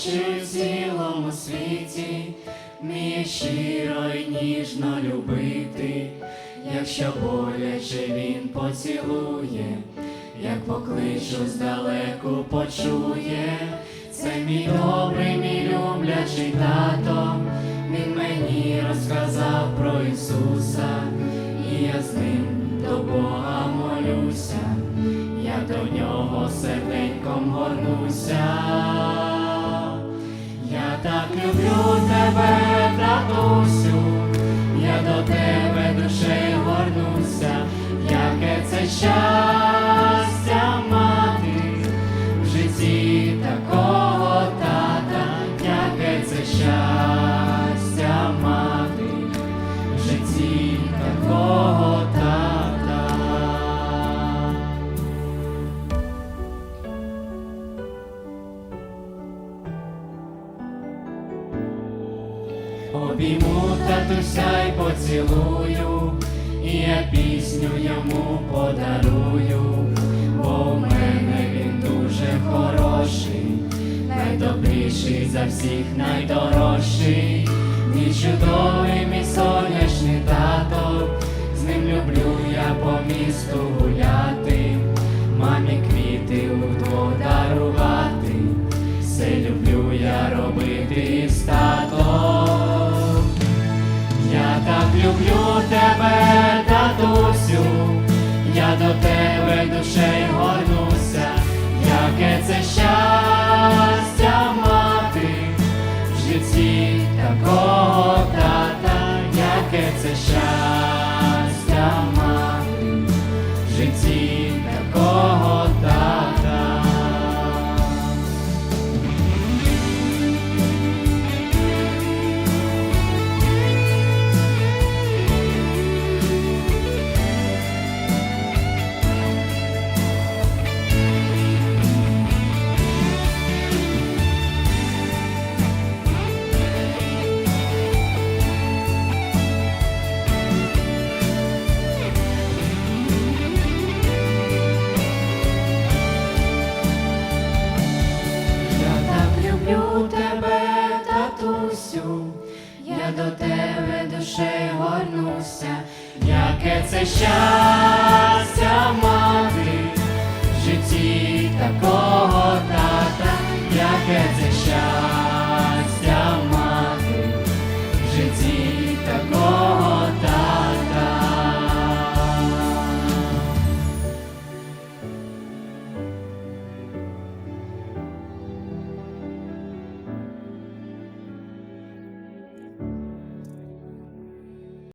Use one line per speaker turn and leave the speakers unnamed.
очі в цілому світі, Міє щиро й ніжно любити, якщо боляче він поцілує, як покличу здалеку почує, це мій добрий, мій люблячий тато. Так люблю тебе, татусю, Обійму татуся й поцілую, і я пісню йому подарую, бо в мене він дуже хороший, найдобріший за всіх найдорожчий, мій чудовий, мій сонячний тато, з ним люблю я по місту люблю тебе, татусю, я до тебе душею горнуся, татусю, я до тебе душею горнуся, яке це щастя